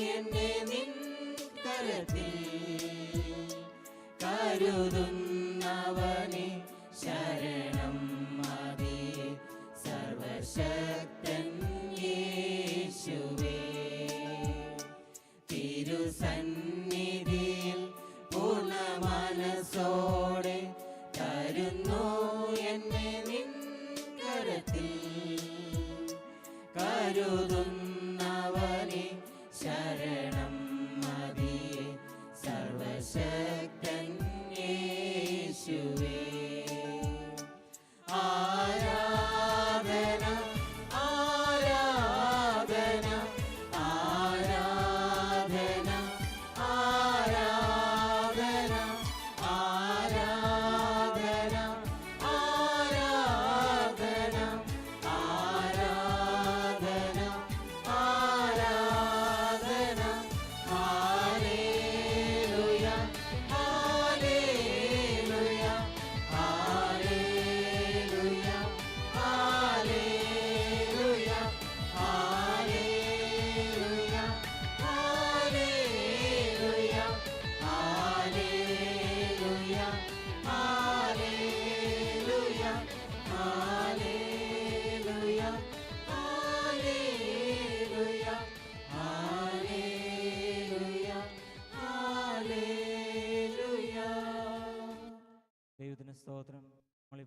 എന്നെ നിൻ കരത്തിൽ. ശരണം സർവശക്തൻ യേശുവേ. തിരുസന്നിധിയിൽ എന്നെ നിൻ കരത്തിൽ. കരുതുന്നവനെ Adam. Stotram.